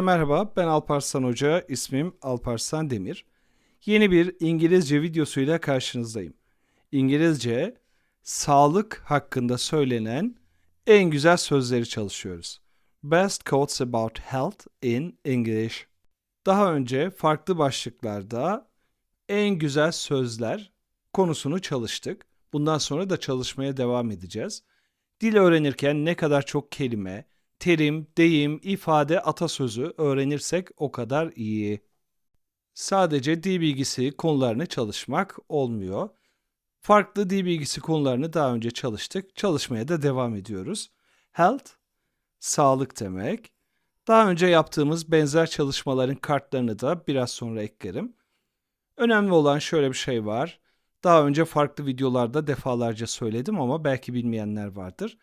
Herkese merhaba, ben Alparslan Hoca, ismim Alparslan Demir. Yeni bir İngilizce videosuyla karşınızdayım. İngilizce, sağlık hakkında söylenen en güzel sözleri çalışıyoruz. Best quotes about health in English. Daha önce farklı başlıklarda en güzel sözler konusunu çalıştık. Bundan sonra da çalışmaya devam edeceğiz. Dil öğrenirken ne kadar çok kelime, terim, deyim, ifade, atasözü öğrenirsek o kadar iyi. Sadece dil bilgisi konularını çalışmak olmuyor. Farklı dil bilgisi konularını daha önce çalıştık. Çalışmaya da devam ediyoruz. Health, sağlık demek. Daha önce yaptığımız benzer çalışmaların kartlarını da biraz sonra eklerim. Önemli olan şöyle bir şey var. Daha önce farklı videolarda defalarca söyledim ama belki bilmeyenler vardır.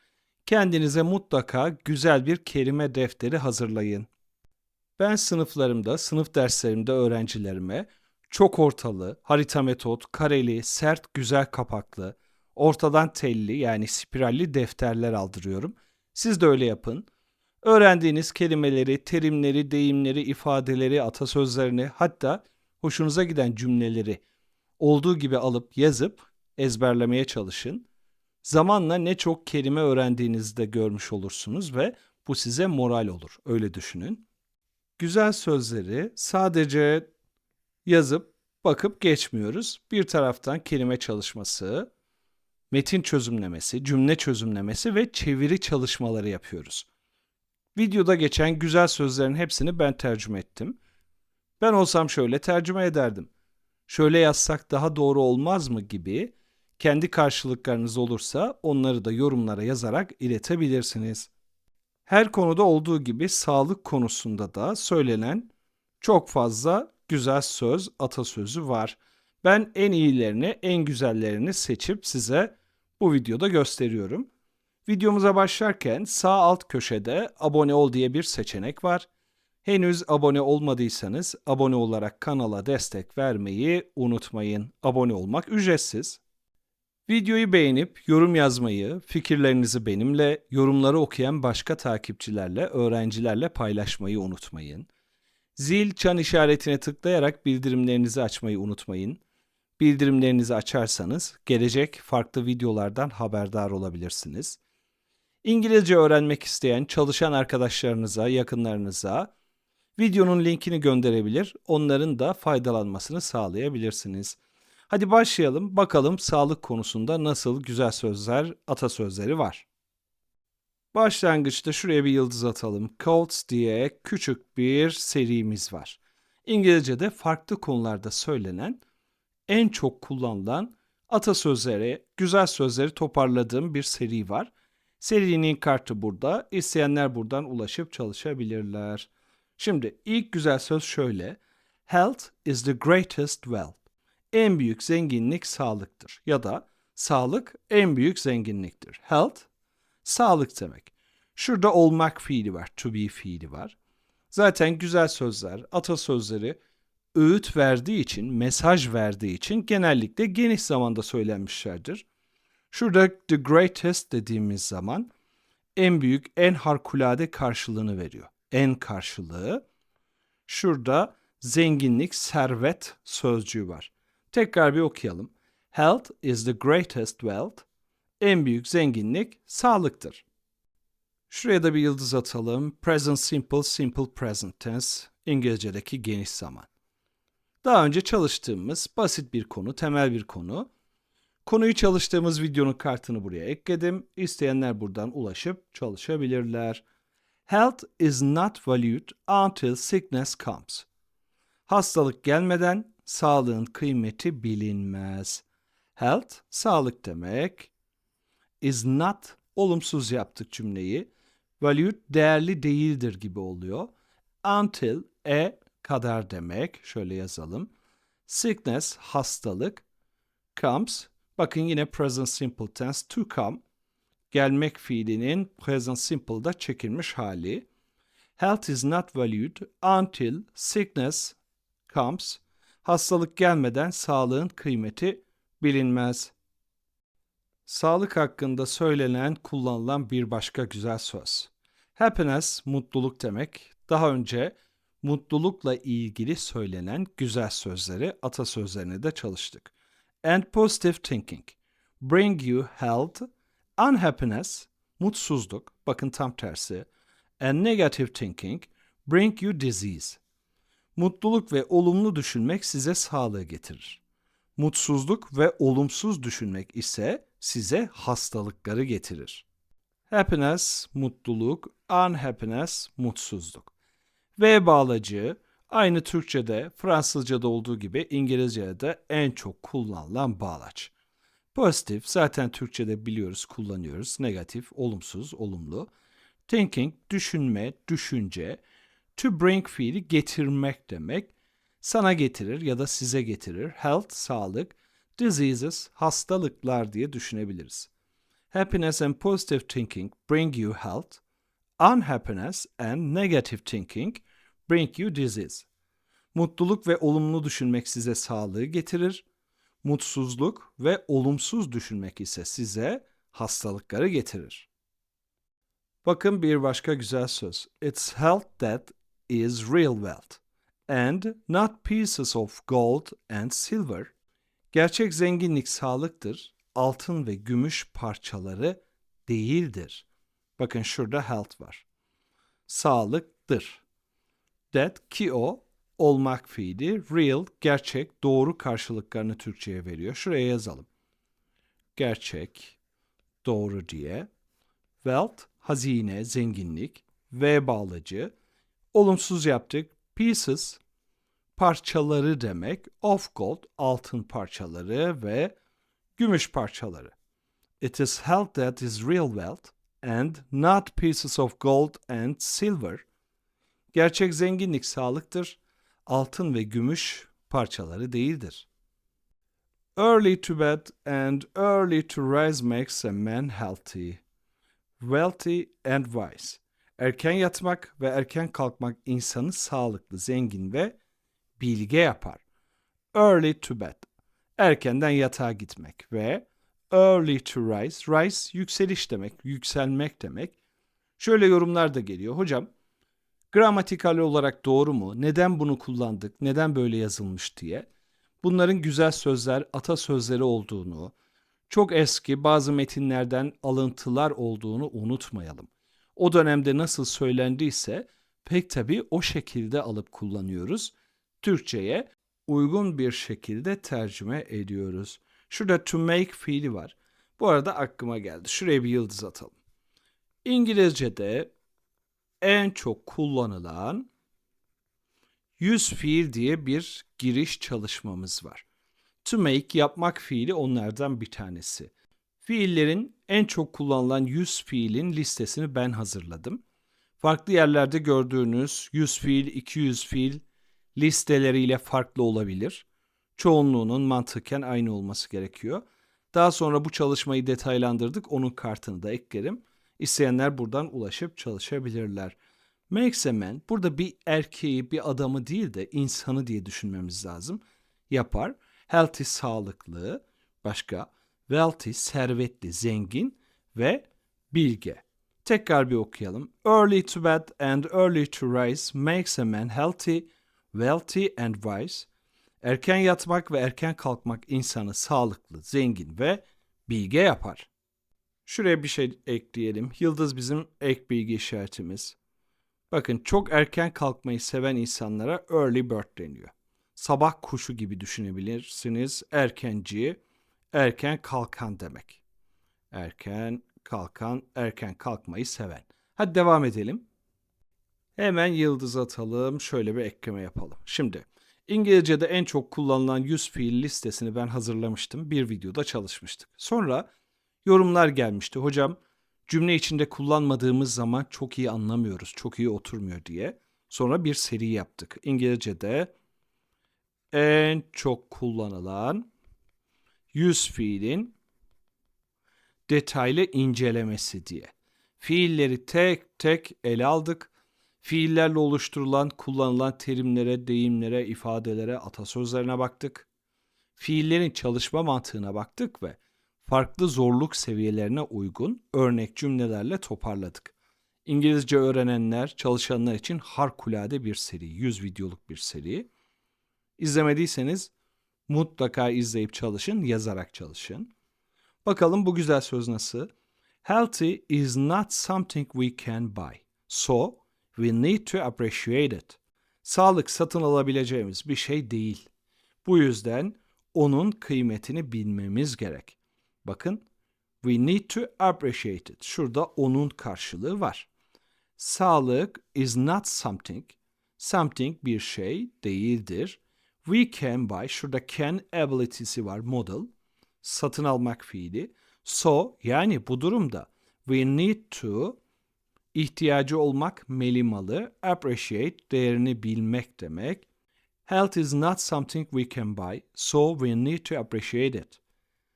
Kendinize mutlaka güzel bir kelime defteri hazırlayın. Ben sınıflarımda, sınıf derslerimde öğrencilerime çok ortalı, harita metot, kareli, sert, güzel kapaklı, ortadan telli yani spiralli defterler aldırıyorum. Siz de öyle yapın. Öğrendiğiniz kelimeleri, terimleri, deyimleri, ifadeleri, atasözlerini hatta hoşunuza giden cümleleri olduğu gibi alıp yazıp ezberlemeye çalışın. Zamanla ne çok kelime öğrendiğinizde görmüş olursunuz ve bu size moral olur. Öyle düşünün. Güzel sözleri sadece yazıp bakıp geçmiyoruz. Bir taraftan kelime çalışması, metin çözümlemesi, cümle çözümlemesi ve çeviri çalışmaları yapıyoruz. Videoda geçen güzel sözlerin hepsini ben tercüme ettim. Ben olsam şöyle tercüme ederdim. Şöyle yazsak daha doğru olmaz mı gibi kendi karşılıklarınız olursa onları da yorumlara yazarak iletebilirsiniz. Her konuda olduğu gibi sağlık konusunda da söylenen çok fazla güzel söz, atasözü var. Ben en iyilerini, en güzellerini seçip size bu videoda gösteriyorum. Videomuza başlarken sağ alt köşede abone ol diye bir seçenek var. Henüz abone olmadıysanız abone olarak kanala destek vermeyi unutmayın. Abone olmak ücretsiz. Videoyu beğenip yorum yazmayı, fikirlerinizi benimle, yorumları okuyan başka takipçilerle, öğrencilerle paylaşmayı unutmayın. Zil çan işaretine tıklayarak bildirimlerinizi açmayı unutmayın. Bildirimlerinizi açarsanız gelecek farklı videolardan haberdar olabilirsiniz. İngilizce öğrenmek isteyen çalışan arkadaşlarınıza, yakınlarınıza videonun linkini gönderebilir, onların da faydalanmasını sağlayabilirsiniz. Hadi başlayalım. Bakalım sağlık konusunda nasıl güzel sözler, atasözleri var. Başlangıçta şuraya bir yıldız atalım. Quotes diye küçük bir serimiz var. İngilizce'de farklı konularda söylenen, en çok kullanılan atasözleri, güzel sözleri toparladığım bir seri var. Serinin kartı burada. İsteyenler buradan ulaşıp çalışabilirler. Şimdi ilk güzel söz şöyle. Health is the greatest wealth en büyük zenginlik sağlıktır. Ya da sağlık en büyük zenginliktir. Health, sağlık demek. Şurada olmak fiili var, to be fiili var. Zaten güzel sözler, atasözleri öğüt verdiği için, mesaj verdiği için genellikle geniş zamanda söylenmişlerdir. Şurada the greatest dediğimiz zaman en büyük, en harikulade karşılığını veriyor. En karşılığı. Şurada zenginlik, servet sözcüğü var. Tekrar bir okuyalım. Health is the greatest wealth. En büyük zenginlik sağlıktır. Şuraya da bir yıldız atalım. Present simple, simple present tense. İngilizce'deki geniş zaman. Daha önce çalıştığımız basit bir konu, temel bir konu. Konuyu çalıştığımız videonun kartını buraya ekledim. İsteyenler buradan ulaşıp çalışabilirler. Health is not valued until sickness comes. Hastalık gelmeden sağlığın kıymeti bilinmez. Health, sağlık demek. Is not, olumsuz yaptık cümleyi. Valued, değerli değildir gibi oluyor. Until, e, kadar demek. Şöyle yazalım. Sickness, hastalık. Comes, bakın yine present simple tense, to come. Gelmek fiilinin present simple'da çekilmiş hali. Health is not valued until sickness comes. Hastalık gelmeden sağlığın kıymeti bilinmez. Sağlık hakkında söylenen, kullanılan bir başka güzel söz. Happiness, mutluluk demek. Daha önce mutlulukla ilgili söylenen güzel sözleri, atasözlerini de çalıştık. And positive thinking bring you health, unhappiness, mutsuzluk, bakın tam tersi. And negative thinking bring you disease. Mutluluk ve olumlu düşünmek size sağlığı getirir. Mutsuzluk ve olumsuz düşünmek ise size hastalıkları getirir. Happiness, mutluluk, unhappiness, mutsuzluk. V bağlacı aynı Türkçe'de, Fransızca'da olduğu gibi İngilizce'de de en çok kullanılan bağlaç. Pozitif zaten Türkçe'de biliyoruz, kullanıyoruz. Negatif, olumsuz, olumlu. Thinking, düşünme, düşünce. To bring fiili getirmek demek. Sana getirir ya da size getirir. Health, sağlık. Diseases, hastalıklar diye düşünebiliriz. Happiness and positive thinking bring you health. Unhappiness and negative thinking bring you disease. Mutluluk ve olumlu düşünmek size sağlığı getirir. Mutsuzluk ve olumsuz düşünmek ise size hastalıkları getirir. Bakın bir başka güzel söz. It's health that is real wealth and not pieces of gold and silver. Gerçek zenginlik sağlıktır, altın ve gümüş parçaları değildir. Bakın şurada health var. Sağlıktır. That ki o olmak fiili real, gerçek, doğru karşılıklarını Türkçe'ye veriyor. Şuraya yazalım. Gerçek, doğru diye. Wealth, hazine, zenginlik. V bağlacı. Olumsuz yaptık. Pieces, parçaları demek. Of gold, altın parçaları ve gümüş parçaları. It is health that is real wealth and not pieces of gold and silver. Gerçek zenginlik sağlıktır, altın ve gümüş parçaları değildir. Early to bed and early to rise makes a man healthy, wealthy and wise. Erken yatmak ve erken kalkmak insanı sağlıklı, zengin ve bilge yapar. Early to bed, erkenden yatağa gitmek ve early to rise, rise yükseliş demek, yükselmek demek. Şöyle yorumlar da geliyor. Hocam gramatikal olarak doğru mu? Neden bunu kullandık? Neden böyle yazılmış diye. Bunların güzel sözler, atasözleri olduğunu, çok eski bazı metinlerden alıntılar olduğunu unutmayalım. O dönemde nasıl söylendiyse pek tabii o şekilde alıp kullanıyoruz. Türkçe'ye uygun bir şekilde tercüme ediyoruz. Şurada to make fiili var. Bu arada aklıma geldi. Şuraya bir yıldız atalım. İngilizce'de en çok kullanılan yüz fiil diye bir giriş çalışmamız var. To make yapmak fiili onlardan bir tanesi. Fiillerin en çok kullanılan yüz fiilin listesini ben hazırladım. Farklı yerlerde gördüğünüz 100 fiil, 200 fiil listeleriyle farklı olabilir. Çoğunluğunun mantıken aynı olması gerekiyor. Daha sonra bu çalışmayı detaylandırdık. Onun kartını da eklerim. İsteyenler buradan ulaşıp çalışabilirler. Makes burada bir erkeği, bir adamı değil de insanı diye düşünmemiz lazım. Yapar. Healthy sağlıklı, başka wealthy servetli, zengin ve bilge. Tekrar bir okuyalım. Early to bed and early to rise makes a man healthy, wealthy and wise. Erken yatmak ve erken kalkmak insanı sağlıklı, zengin ve bilge yapar. Şuraya bir şey ekleyelim. Yıldız bizim ek bilgi işaretimiz. Bakın çok erken kalkmayı seven insanlara early bird deniyor. Sabah kuşu gibi düşünebilirsiniz. Erkenci, erken kalkan demek. Erken kalkan, erken kalkmayı seven. Hadi devam edelim. Hemen yıldız atalım. Şöyle bir ekleme yapalım. Şimdi İngilizce'de en çok kullanılan 100 fiil listesini ben hazırlamıştım. Bir videoda çalışmıştık. Sonra yorumlar gelmişti. Hocam cümle içinde kullanmadığımız zaman çok iyi anlamıyoruz, çok iyi oturmuyor diye. Sonra bir seri yaptık. İngilizce'de en çok kullanılan 100 fiilin detaylı incelemesi diye. Fiilleri tek tek ele aldık. Fiillerle oluşturulan, kullanılan terimlere, deyimlere, ifadelere, atasözlerine baktık. Fiillerin çalışma mantığına baktık ve farklı zorluk seviyelerine uygun örnek cümlelerle toparladık. İngilizce öğrenenler, çalışanlar için harikulade bir seri. 100 videoluk bir seri. İzlemediyseniz mutlaka izleyip çalışın, yazarak çalışın. Bakalım bu güzel söz nasıl? Healthy is not something we can buy. So, we need to appreciate it. Sağlık satın alabileceğimiz bir şey değil. Bu yüzden onun kıymetini bilmemiz gerek. Bakın, we need to appreciate it. Şurada onun karşılığı var. Sağlık is not something. Something bir şey değildir. We can buy. Şurada can ability'si var model. Satın almak fiili. So yani bu durumda we need to ihtiyacı olmak melimalı. Appreciate değerini bilmek demek. Health is not something we can buy. So we need to appreciate it.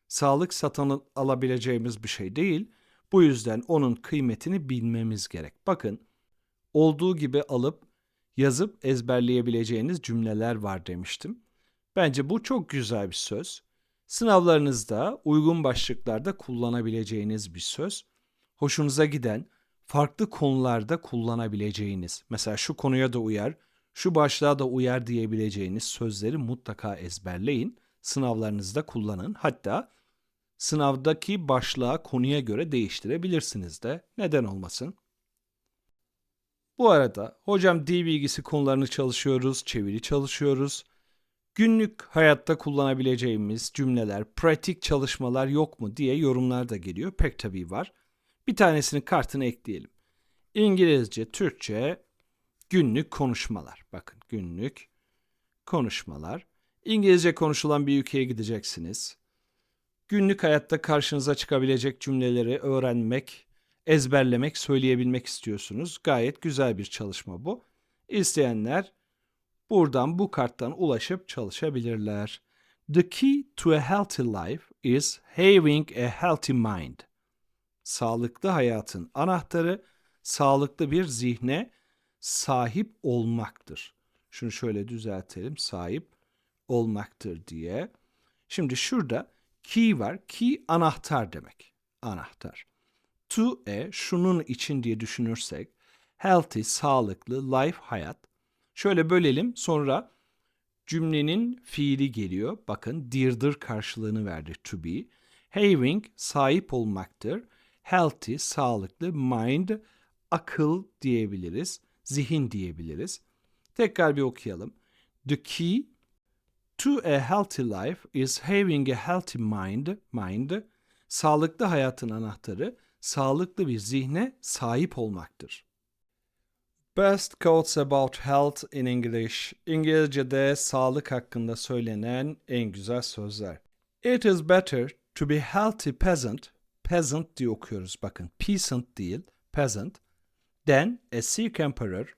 Sağlık satın alabileceğimiz bir şey değil. Bu yüzden onun kıymetini bilmemiz gerek. Bakın olduğu gibi alıp yazıp ezberleyebileceğiniz cümleler var demiştim. Bence bu çok güzel bir söz. Sınavlarınızda uygun başlıklarda kullanabileceğiniz bir söz. Hoşunuza giden, farklı konularda kullanabileceğiniz, mesela şu konuya da uyar, şu başlığa da uyar diyebileceğiniz sözleri mutlaka ezberleyin. Sınavlarınızda kullanın. Hatta sınavdaki başlığa konuya göre değiştirebilirsiniz de. Neden olmasın? Bu arada hocam dil bilgisi konularını çalışıyoruz, çeviri çalışıyoruz. Günlük hayatta kullanabileceğimiz cümleler, pratik çalışmalar yok mu diye yorumlar da geliyor. Pek tabii var. Bir tanesini kartına ekleyelim. İngilizce, Türkçe, günlük konuşmalar. Bakın günlük konuşmalar. İngilizce konuşulan bir ülkeye gideceksiniz. Günlük hayatta karşınıza çıkabilecek cümleleri öğrenmek, ezberlemek, söyleyebilmek istiyorsunuz. Gayet güzel bir çalışma bu. İsteyenler buradan bu karttan ulaşıp çalışabilirler. The key to a healthy life is having a healthy mind. Sağlıklı hayatın anahtarı sağlıklı bir zihne sahip olmaktır. Şunu şöyle düzeltelim. Sahip olmaktır diye. Şimdi şurada key var. Key anahtar demek. Anahtar. To e şunun için diye düşünürsek healthy sağlıklı life hayat. Şöyle bölelim sonra cümlenin fiili geliyor. Bakın dear'dır karşılığını verdi to be. Having sahip olmaktır. Healthy sağlıklı mind akıl diyebiliriz. Zihin diyebiliriz. Tekrar bir okuyalım. The key to a healthy life is having a healthy mind. Mind sağlıklı hayatın anahtarı sağlıklı bir zihne sahip olmaktır. Best quotes about health in English. İngilizce'de sağlık hakkında söylenen en güzel sözler. It is better to be healthy peasant. Peasant diye okuyoruz bakın. Peasant değil, peasant. Than a sick emperor.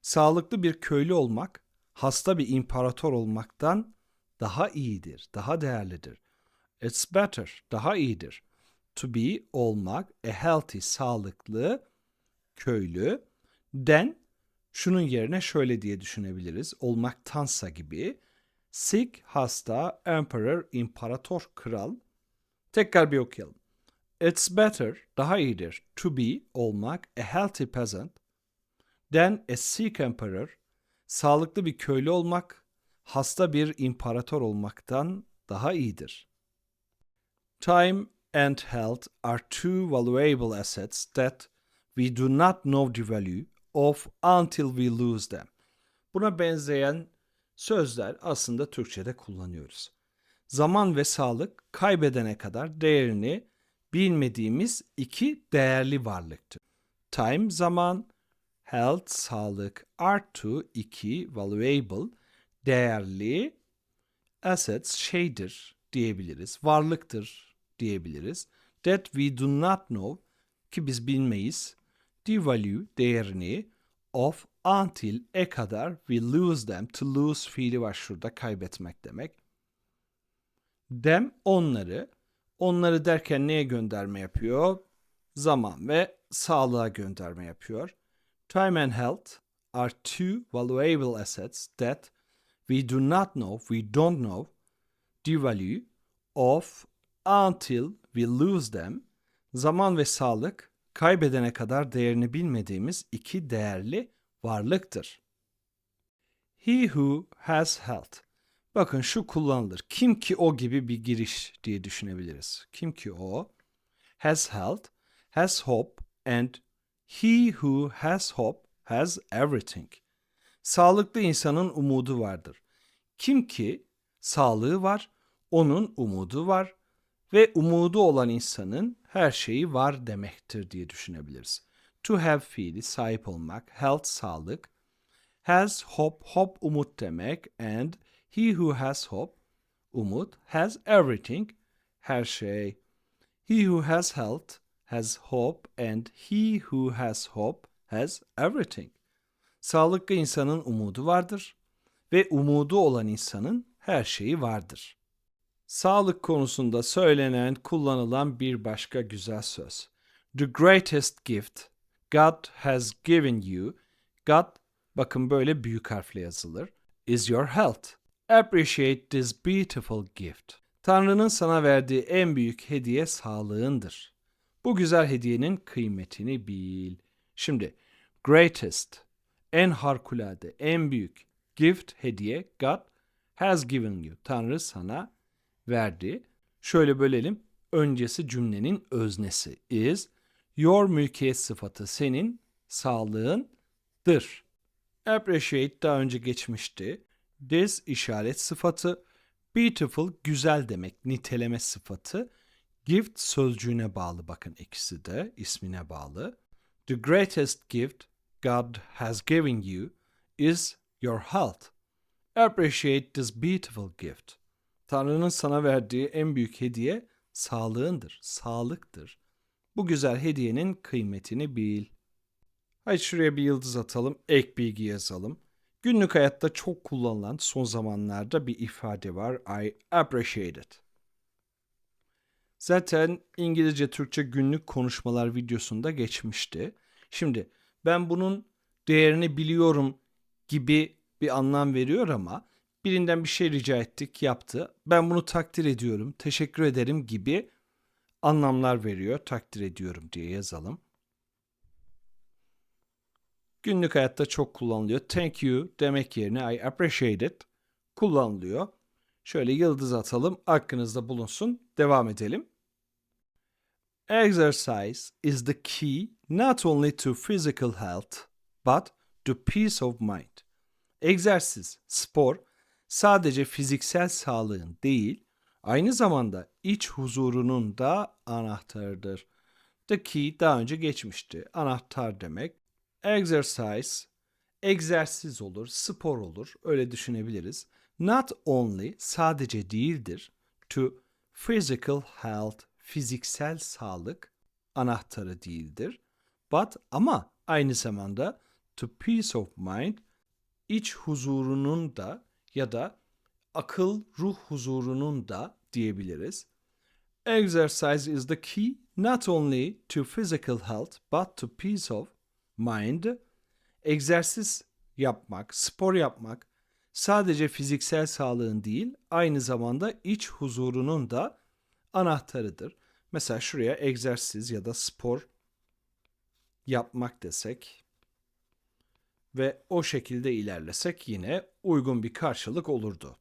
Sağlıklı bir köylü olmak, hasta bir imparator olmaktan daha iyidir, daha değerlidir. It's better, daha iyidir. To be olmak, a healthy, sağlıklı köylü. Than şunun yerine şöyle diye düşünebiliriz. Olmaktansa gibi. Sick, hasta, emperor, imparator, kral. Tekrar bir okuyalım. It's better, daha iyidir, to be, olmak, a healthy peasant, than a sick emperor, sağlıklı bir köylü olmak, hasta bir imparator olmaktan daha iyidir. Time and health are two valuable assets that we do not know the value of until we lose them. Buna benzeyen sözler aslında Türkçe'de kullanıyoruz. Zaman ve sağlık kaybedene kadar değerini bilmediğimiz iki değerli varlıktır. Time zaman, health sağlık artı iki valuable değerli assets şeydir diyebiliriz. Varlıktır diyebiliriz. That we do not know ki biz bilmeyiz. The value değerini of until e kadar we lose them. To lose fiili var şurada kaybetmek demek. Them onları onları derken neye gönderme yapıyor? Zaman ve sağlığa gönderme yapıyor. Time and health are two valuable assets that we do not know, we don't know the value of until we lose them. Zaman ve sağlık kaybedene kadar değerini bilmediğimiz iki değerli varlıktır. He who has health. Bakın şu kullanılır. Kim ki o gibi bir giriş diye düşünebiliriz. Kim ki o has health, has hope and he who has hope has everything. Sağlıklı insanın umudu vardır. Kim ki sağlığı var, onun umudu var ve umudu olan insanın her şeyi var demektir diye düşünebiliriz. To have fiili sahip olmak, health sağlık, has hope, hope umut demek and he who has hope, umut, has everything, her şey. He who has health has hope and he who has hope has everything. Sağlıklı insanın umudu vardır ve umudu olan insanın her şeyi vardır. Sağlık konusunda söylenen, kullanılan bir başka güzel söz. The greatest gift God has given you, God bakın böyle büyük harfle yazılır, is your health. Appreciate this beautiful gift. Tanrı'nın sana verdiği en büyük hediye sağlığındır. Bu güzel hediyenin kıymetini bil. Şimdi greatest, en harikulade, en büyük gift, hediye, God has given you. Tanrı sana verdi. Şöyle bölelim. Öncesi cümlenin öznesi is. Your mülkiyet sıfatı senin sağlığındır. Appreciate daha önce geçmişti. This işaret sıfatı. Beautiful güzel demek niteleme sıfatı. Gift sözcüğüne bağlı bakın ikisi de ismine bağlı. The greatest gift God has given you is your health. Appreciate this beautiful gift. Tanrı'nın sana verdiği en büyük hediye sağlığındır, sağlıktır. Bu güzel hediyenin kıymetini bil. Haydi şuraya bir yıldız atalım, ek bilgi yazalım. Günlük hayatta çok kullanılan son zamanlarda bir ifade var. I appreciate it. Zaten İngilizce Türkçe günlük konuşmalar videosunda geçmişti. Şimdi ben bunun değerini biliyorum gibi bir anlam veriyor ama birinden bir şey rica ettik, yaptı. Ben bunu takdir ediyorum, teşekkür ederim gibi anlamlar veriyor. Takdir ediyorum diye yazalım. Günlük hayatta çok kullanılıyor. Thank you demek yerine I appreciate it kullanılıyor. Şöyle yıldız atalım, aklınızda bulunsun. Devam edelim. Exercise is the key not only to physical health but to peace of mind. Egzersiz, spor sadece fiziksel sağlığın değil, aynı zamanda iç huzurunun da anahtarıdır. The key daha önce geçmişti. Anahtar demek. Exercise, egzersiz olur, spor olur. Öyle düşünebiliriz. Not only, sadece değildir. To physical health, fiziksel sağlık anahtarı değildir. But ama aynı zamanda to peace of mind, iç huzurunun da ya da akıl ruh huzurunun da diyebiliriz. Exercise is the key not only to physical health but to peace of mind. Egzersiz yapmak, spor yapmak sadece fiziksel sağlığın değil, aynı zamanda iç huzurunun da anahtarıdır. Mesela şuraya egzersiz ya da spor yapmak desek ve o şekilde ilerlesek yine uygun bir karşılık olurdu.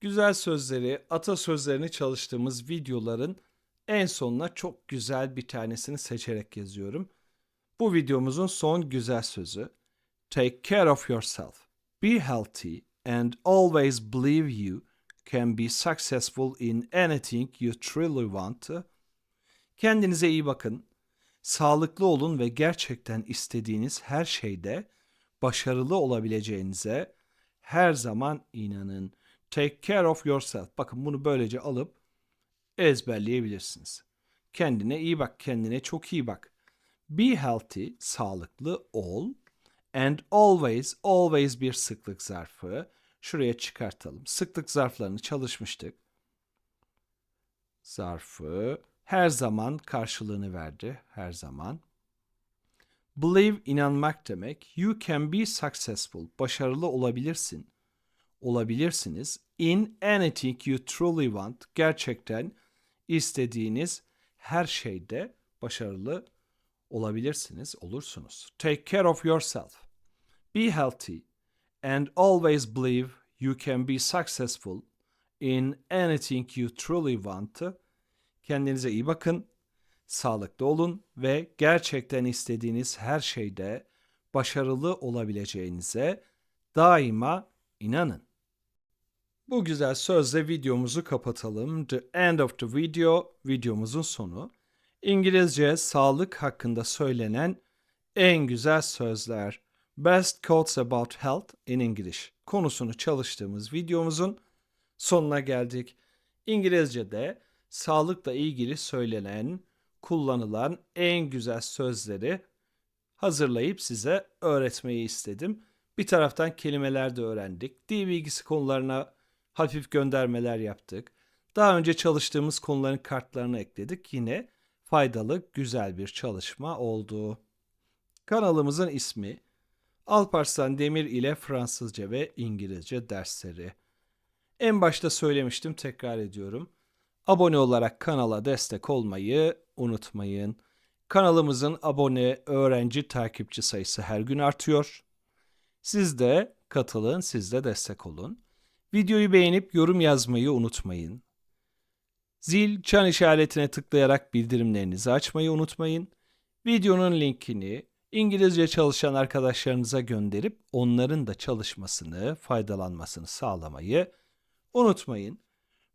Güzel sözleri, atasözlerini çalıştığımız videoların en sonuna çok güzel bir tanesini seçerek yazıyorum. Bu videomuzun son güzel sözü Take care of yourself. Be healthy and always believe you can be successful in anything you truly want. Kendinize iyi bakın. Sağlıklı olun ve gerçekten istediğiniz her şeyde başarılı olabileceğinize her zaman inanın. Take care of yourself. Bakın bunu böylece alıp ezberleyebilirsiniz. Kendine iyi bak, kendine çok iyi bak. Be healthy, sağlıklı ol. And always, always bir sıklık zarfı. Şuraya çıkartalım. Sıklık zarflarını çalışmıştık. Zarfı her zaman karşılığını verdi. Her zaman. Believe inanmak demek. You can be successful. Başarılı olabilirsin. Olabilirsiniz. In anything you truly want. Gerçekten istediğiniz her şeyde başarılı Olabilirsiniz, olursunuz. Take care of yourself. Be healthy and always believe you can be successful in anything you truly want. Kendinize iyi bakın, sağlıklı olun ve gerçekten istediğiniz her şeyde başarılı olabileceğinize daima inanın. Bu güzel sözle videomuzu kapatalım. The end of the video, videomuzun sonu. İngilizce sağlık hakkında söylenen en güzel sözler. Best quotes about health in English konusunu çalıştığımız videomuzun sonuna geldik. İngilizce'de sağlıkla ilgili söylenen, kullanılan en güzel sözleri hazırlayıp size öğretmeyi istedim. Bir taraftan kelimeler de öğrendik. Dil bilgisi konularına hafif göndermeler yaptık. Daha önce çalıştığımız konuların kartlarını ekledik. Yine faydalı, güzel bir çalışma oldu. Kanalımızın ismi Alparslan Demir ile Fransızca ve İngilizce dersleri. En başta söylemiştim, tekrar ediyorum. Abone olarak kanala destek olmayı unutmayın. Kanalımızın abone, öğrenci, takipçi sayısı her gün artıyor. Siz de katılın, siz de destek olun. Videoyu beğenip yorum yazmayı unutmayın. Zil, çan işaretine tıklayarak bildirimlerinizi açmayı unutmayın. Videonun linkini İngilizce çalışan arkadaşlarınıza gönderip onların da çalışmasını, faydalanmasını sağlamayı unutmayın.